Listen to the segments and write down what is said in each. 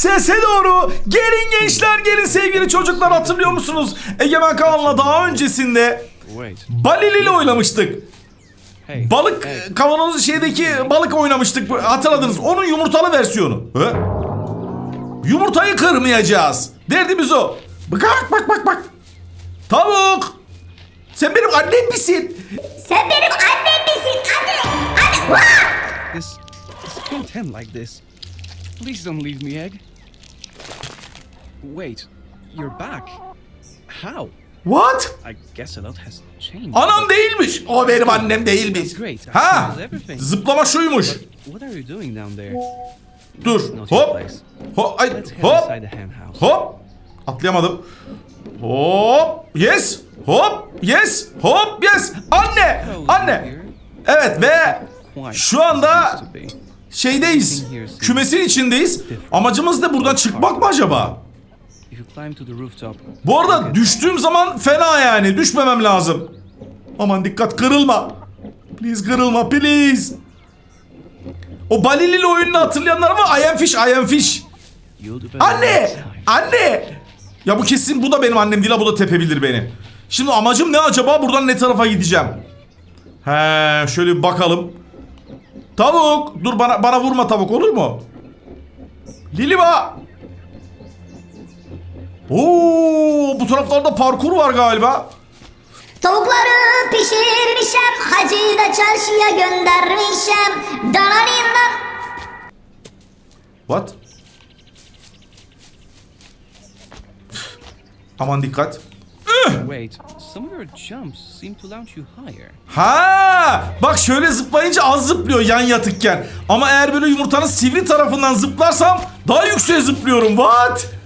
Sese doğru. Gelin gençler gelin sevgili çocuklar hatırlıyor musunuz? Egemen Kaan'la daha öncesinde Wait. Balili ile oynamıştık. Hey. Balık kavanoz şeydeki balık oynamıştık hatırladınız. Onun yumurtalı versiyonu. He? Yumurtayı kırmayacağız. Derdimiz o. Bak bak bak bak. Tavuk. Sen benim annem misin? Sen benim annem misin? Anne! Anne! This, this can't end like this. Please don't leave me, Egg. Wait, you're back. How? What? I guess a lot has changed. Anam değilmiş. O benim annem değilmiş. Ha? Zıplama şuymuş. What are you doing down there? Dur. Hop. Hop. Ay, hop. Hop. Atlayamadım. Hop. Yes. Hop. Yes. Hop. Yes. Anne. Anne. Evet ve şu anda şeydeyiz. Kümesin içindeyiz. Amacımız da buradan çıkmak mı acaba? If you climb to the rooftop, Bu arada düştüğüm zaman fena yani. Düşmemem lazım. Aman dikkat kırılma. Please kırılma please. O Balilili oyununu hatırlayanlar var. I am fish, I am fish. Anne! Anne! Ya bu kesin bu da benim annem değil ha bu da tepebilir beni. Şimdi amacım ne acaba? Buradan ne tarafa gideceğim? He, şöyle bir bakalım. Tavuk! Dur bana bana vurma tavuk olur mu? Liliba! Oo, bu taraflarda parkur var galiba. Tavukları pişirmişem, hacıyı da çarşıya göndermişem. Dananindan. What? Aman dikkat. Wait, some of your jumps seem to launch you higher. Ha! Bak şöyle zıplayınca az zıplıyor yan yatıkken. Ama eğer böyle yumurtanın sivri tarafından zıplarsam daha yükseğe zıplıyorum. What?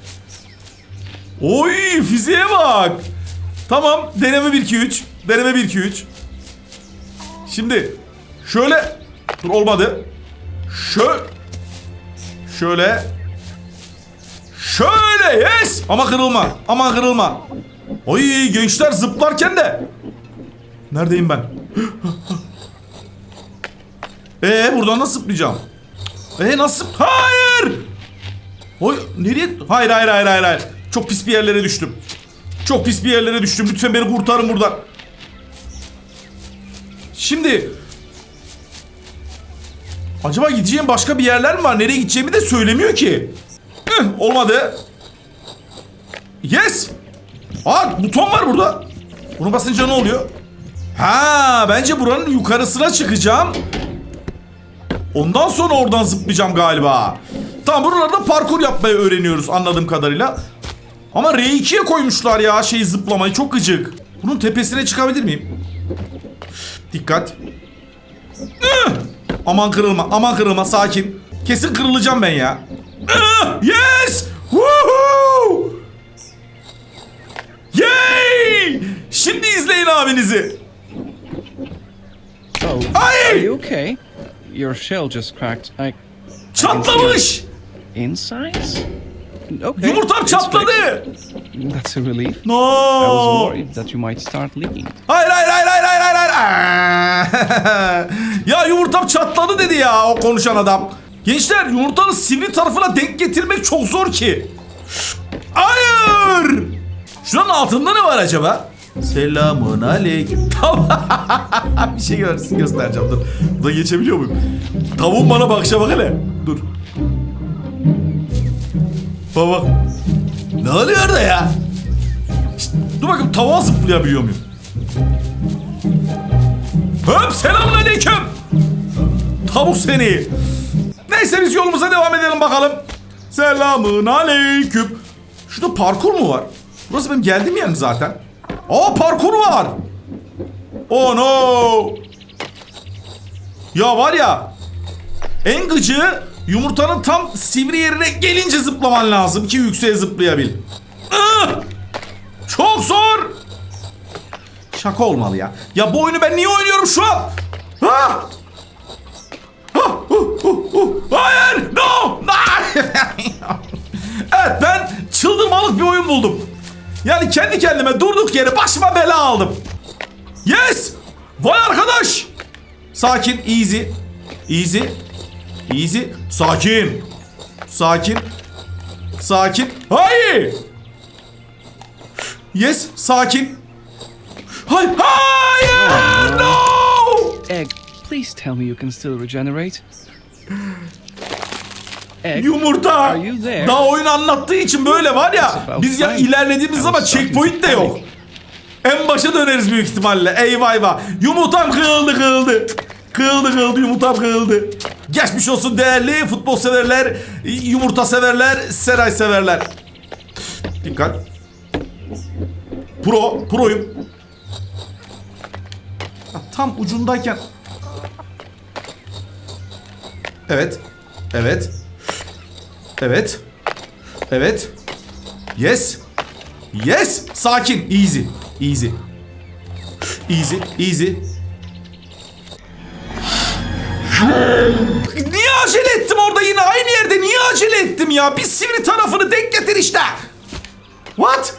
Oy fiziğe bak. Tamam deneme 1 2 3. Deneme 1 2 3. Şimdi şöyle dur olmadı. Şöyle şöyle şöyle yes ama kırılma. Aman kırılma. Oy gençler zıplarken de Neredeyim ben? Ee buradan nasıl zıplayacağım? Ee nasıl? Hayır! Oy nereye? Hayır hayır hayır hayır hayır. Çok pis bir yerlere düştüm. Çok pis bir yerlere düştüm. Lütfen beni kurtarın buradan. Şimdi Acaba gideceğim başka bir yerler mi var? Nereye gideceğimi de söylemiyor ki. Hıh, olmadı. Yes. Aa buton var burada. Bunu basınca ne oluyor? Ha bence buranın yukarısına çıkacağım. Ondan sonra oradan zıplayacağım galiba. Tamam buralarda parkur yapmayı öğreniyoruz anladığım kadarıyla. Ama R2'ye koymuşlar ya şey zıplamayı çok gıcık. Bunun tepesine çıkabilir miyim? Dikkat. Aman kırılma aman kırılma sakin. Kesin kırılacağım ben ya. Yes! Woohoo! Yay! Şimdi izleyin abinizi. Ay! are you okay? Your shell just cracked. I Çatlamış. insides? Okay. Yumurtam çatladı. That's a relief. I was No. worried that you might start leaking. Hayır hayır hayır hayır hayır hayır. hayır. Ya yumurtam çatladı dedi ya o konuşan adam. Gençler yumurtanın sivri tarafına denk getirmek çok zor ki. Hayır. Şuranın altında ne var acaba? Selamun aleyküm. Tamam. bir şey görsün göstereceğim dur. Burada geçebiliyor muyum? Tavuğun bana bakışa bak hele. Dur. Bak bak. Ne oluyor da ya? Şşt, dur bakayım tavuğa zıplayabiliyor muyum? Höp selamun aleyküm. Tavuk seni. Neyse biz yolumuza devam edelim bakalım. Selamun aleyküm. Şurada parkur mu var? Burası benim geldiğim yer mi zaten? Aa parkur var. Oh no. Ya var ya. En gıcığı yumurtanın tam sivri yerine gelince zıplaman lazım ki yükseğe zıplayabil. Çok zor. Şaka olmalı ya. Ya bu oyunu ben niye oynuyorum şu an? Ha? Hayır! No! evet ben çıldırmalık bir oyun buldum. Yani kendi kendime durduk yere başıma bela aldım. Yes! Vay arkadaş! Sakin, easy. Easy. Easy. Sakin. Sakin. Sakin. Hayır. Yes. Sakin. Hayır. Hayır. No. Egg, please tell me you can still regenerate. Egg, Yumurta. Daha oyun anlattığı için böyle var ya. Biz ya ilerlediğimiz zaman checkpoint de yok. En başa döneriz büyük ihtimalle. Eyvah eyvah. Yumurtam kırıldı kırıldı. Kırıldı kırıldı yumurtam kırıldı. Geçmiş olsun değerli futbol severler, yumurta severler, seray severler. Dikkat. Pro, proyum. Ya Tam ucundayken. Evet. Evet. Evet. Evet. Yes. Yes. Sakin. Easy. Easy. Easy. Easy. Niye acele ettim orada yine aynı yerde niye acele ettim ya? Bir sivri tarafını denk getir işte. What?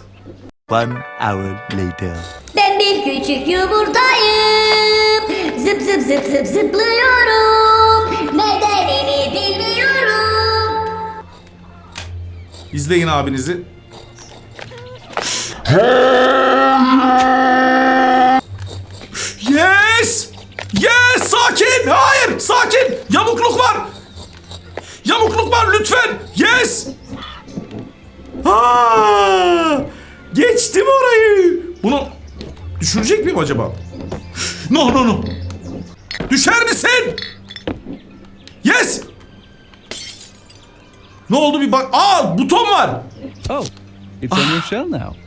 One hour later. Ben bir küçük yumurtayım. Zıp zıp zıp zıp zıplıyorum. Nedenini bilmiyorum. İzleyin abinizi. Yes! Yes! Sakin! Hayır! Sakin! Yamukluk var! Yamukluk var lütfen! Yes! Ha! Geçtim orayı. Bunu düşürecek miyim acaba? No no no. Düşer misin? Yes! Ne oldu bir bak. Aa buton var. oh, it's on your shell now.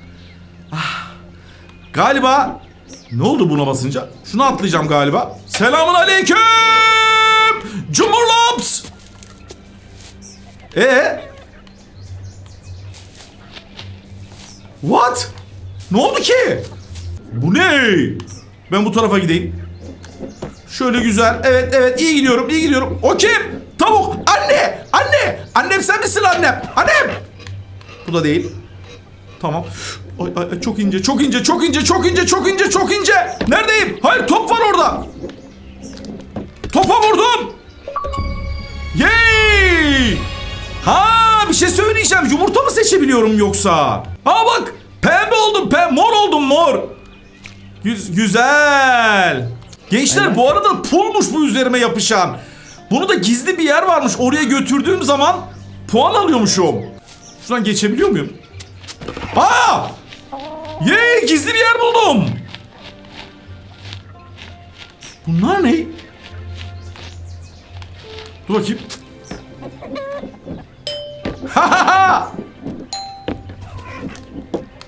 Galiba ne oldu buna basınca? Şunu atlayacağım galiba. Selamun aleyküm. Cumhurlaps. E What? Ne oldu ki? Bu ne? Ben bu tarafa gideyim. Şöyle güzel. Evet evet iyi gidiyorum iyi gidiyorum. O kim? Tavuk. Anne. Anne. Annem sen misin annem? Annem. Bu da değil. Tamam. Ay, ay, çok ince, çok ince, çok ince, çok ince, çok ince, çok ince. Neredeyim? Hayır top var orada. Topa vurdum. Yay! Ha bir şey söyleyeceğim. Yumurta mı seçebiliyorum yoksa? Ha bak pembe oldum, pembe, mor oldum mor. Güz- güzel. Gençler bu arada pulmuş bu üzerime yapışan. Bunu da gizli bir yer varmış. Oraya götürdüğüm zaman puan alıyormuşum. Şuradan geçebiliyor muyum? Aa! Yey gizli bir yer buldum. Bunlar ne? Dur bakayım.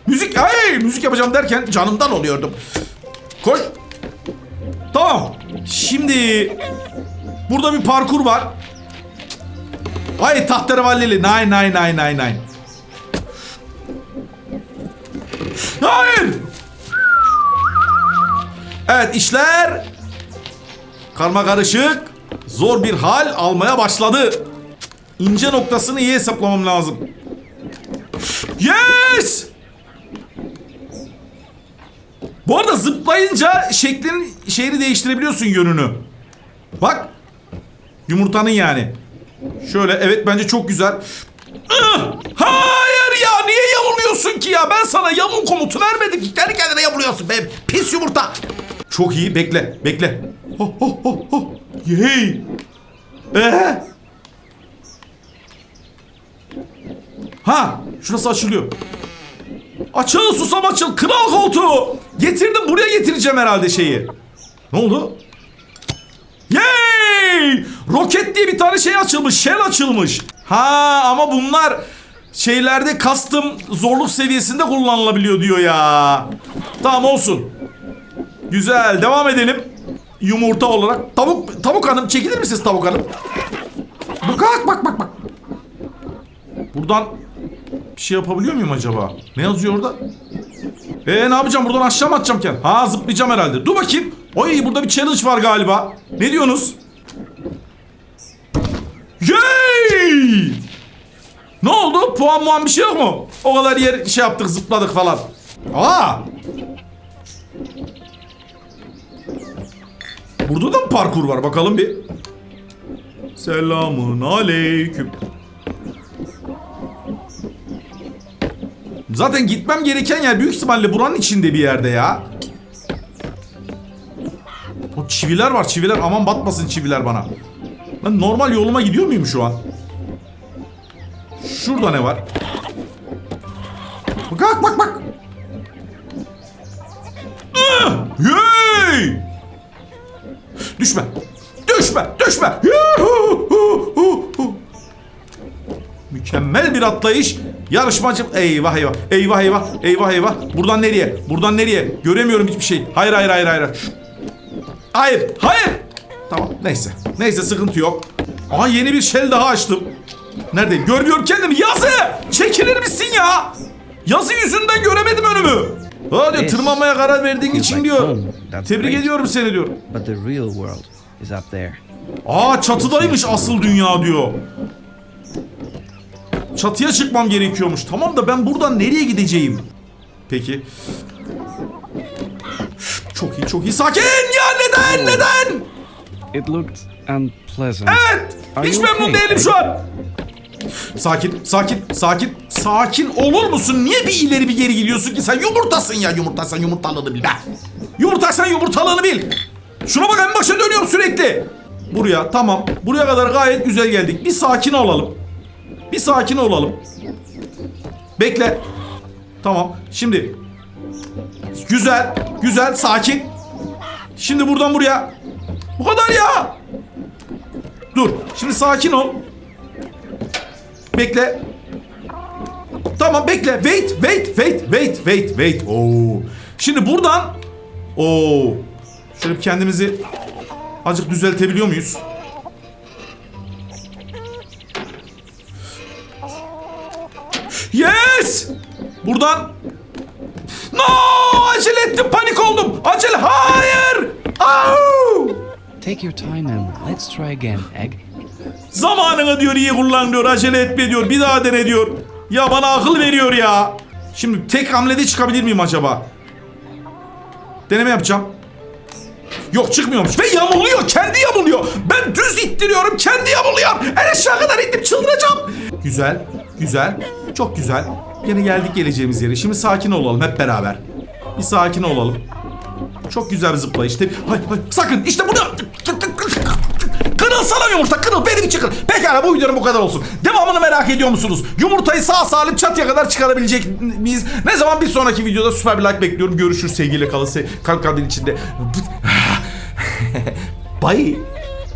Müzik, ay müzik yapacağım derken canımdan oluyordum. Koş. Tamam. Şimdi burada bir parkur var. Ay tahterevalli. Nine nine nine nine nine. Hayır. Evet işler karma karışık zor bir hal almaya başladı. İnce noktasını iyi hesaplamam lazım. Yes! Bu arada zıplayınca şeklin şeyini değiştirebiliyorsun yönünü. Bak. Yumurtanın yani. Şöyle evet bence çok güzel. Ih! Hayır ya niye yamuluyorsun ki ya? Ben sana yamul komutu vermedim ki. Kendi kendine yamuluyorsun be. Pis yumurta. Çok iyi bekle bekle. Ho ho ho ho. Yey. Ee? Ha şurası açılıyor. Açıl susam açıl. Kral koltuğu. Getirdim buraya getireceğim herhalde şeyi. Ne oldu? Yay! Roket diye bir tane şey açılmış. Shell açılmış. Ha ama bunlar şeylerde custom zorluk seviyesinde kullanılabiliyor diyor ya. Tamam olsun. Güzel devam edelim. Yumurta olarak. Tavuk tavuk hanım çekilir misiniz tavuk hanım? Bak bak bak bak. Buradan bir şey yapabiliyor muyum acaba? Ne yazıyor orada? Ee ne yapacağım? Buradan aşağı mı atacağım ki? Ha zıplayacağım herhalde. Dur bakayım. Oy burada bir challenge var galiba. Ne diyorsunuz? Yay! Ne oldu? Puan muan bir şey yok mu? O kadar yer şey yaptık zıpladık falan. Aa! Burada da mı parkur var? Bakalım bir. Selamun aleyküm. Zaten gitmem gereken yer büyük ihtimalle buranın içinde bir yerde ya. O çiviler var çiviler aman batmasın çiviler bana. Ben normal yoluma gidiyor muyum şu an? Şurada ne var? Bak bak bak. Ah! Düşme. Düşme. Düşme. Mükemmel bir atlayış. Yarışmacım eyvah eyvah. Eyvah eyvah. Eyvah eyvah. Buradan nereye? Buradan nereye? Göremiyorum hiçbir şey. Hayır hayır hayır hayır. Hayır. Hayır. Tamam neyse. Neyse sıkıntı yok. Aha yeni bir shell daha açtım. Neredeyim? Görmüyorum kendimi. Yazı! Çekilir misin ya? Yazı yüzünden göremedim önümü. Ha diyor tırmanmaya karar verdiğin için diyor. Tebrik ediyorum seni diyor. But the real world is up there. Aa çatıdaymış asıl dünya diyor. Çatıya çıkmam gerekiyormuş. Tamam da ben buradan nereye gideceğim? Peki. Çok iyi çok iyi. Sakin ya neden neden? It looked unpleasant. Evet. Hiç memnun değilim şu an. Sakin, sakin, sakin, sakin olur musun? Niye bir ileri bir geri gidiyorsun ki? Sen yumurtasın ya yumurtasan yumurtalığını bil be. Yumurtaysan yumurtalığını bil. Şuna bak en başa dönüyorum sürekli. Buraya tamam. Buraya kadar gayet güzel geldik. Bir sakin olalım. Bir sakin olalım. Bekle. Tamam. Şimdi. Güzel. Güzel. Sakin. Şimdi buradan buraya. Bu kadar ya. Dur. Şimdi sakin ol. Bekle. Tamam bekle. Wait, wait, wait, wait, wait, wait. Oo. Şimdi buradan Oo. Şöyle bir kendimizi azıcık düzeltebiliyor muyuz? Yes! Buradan No! Acele ettim, panik oldum. Acele, hayır! Au! Take your time and let's try again, Egg. Zamanını diyor iyi kullan diyor acele etme diyor bir daha dene diyor. Ya bana akıl veriyor ya. Şimdi tek hamlede çıkabilir miyim acaba? Deneme yapacağım. Yok çıkmıyormuş ve yamuluyor kendi yamuluyor. Ben düz ittiriyorum kendi yamuluyor. En aşağı kadar indim çıldıracağım. Güzel güzel çok güzel. Yine geldik geleceğimiz yere. Şimdi sakin olalım hep beraber. Bir sakin olalım. Çok güzel bir zıplayış. Tabii- Hay hay sakın işte bunu Kırılsana yumurta kırıl benim için. Pekala bu videonun bu kadar olsun. Devamını merak ediyor musunuz? Yumurtayı sağ salim çatıya kadar çıkarabilecek miyiz? Ne zaman bir sonraki videoda süper bir like bekliyorum. Görüşürüz sevgiyle kalın. Kalp kalbin içinde. Bye.